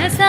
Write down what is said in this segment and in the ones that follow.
ऐसा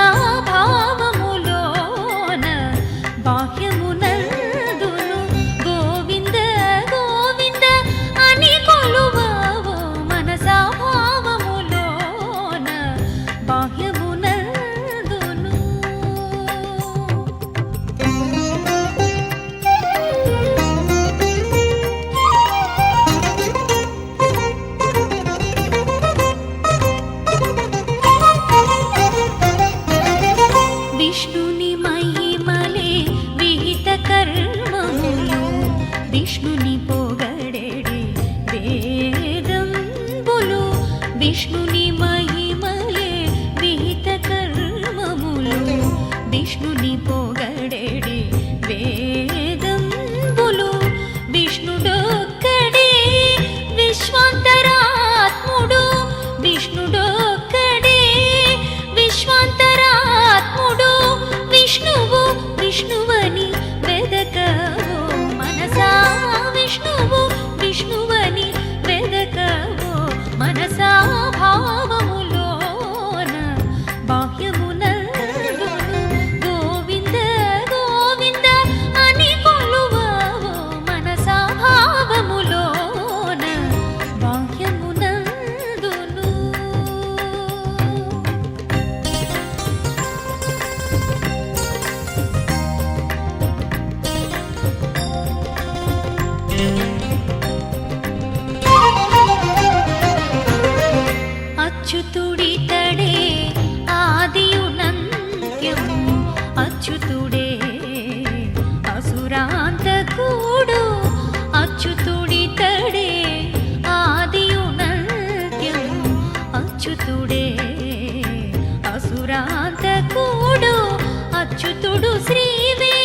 విష్ణుని మహిమలే విహిత కర్మములు. విష్ణుని పో അച്ചുതുടിത്തടേ ആദിയുനന്ത്യം അച്ചുതുടേ അസുരാന്ത കൂടു അച്ചുതുടിത്തടേ ആദിയുനന്ത്യം അച്ചുതുടേ అసురాంత కూడు అచ్యుతుడు శ్రీవే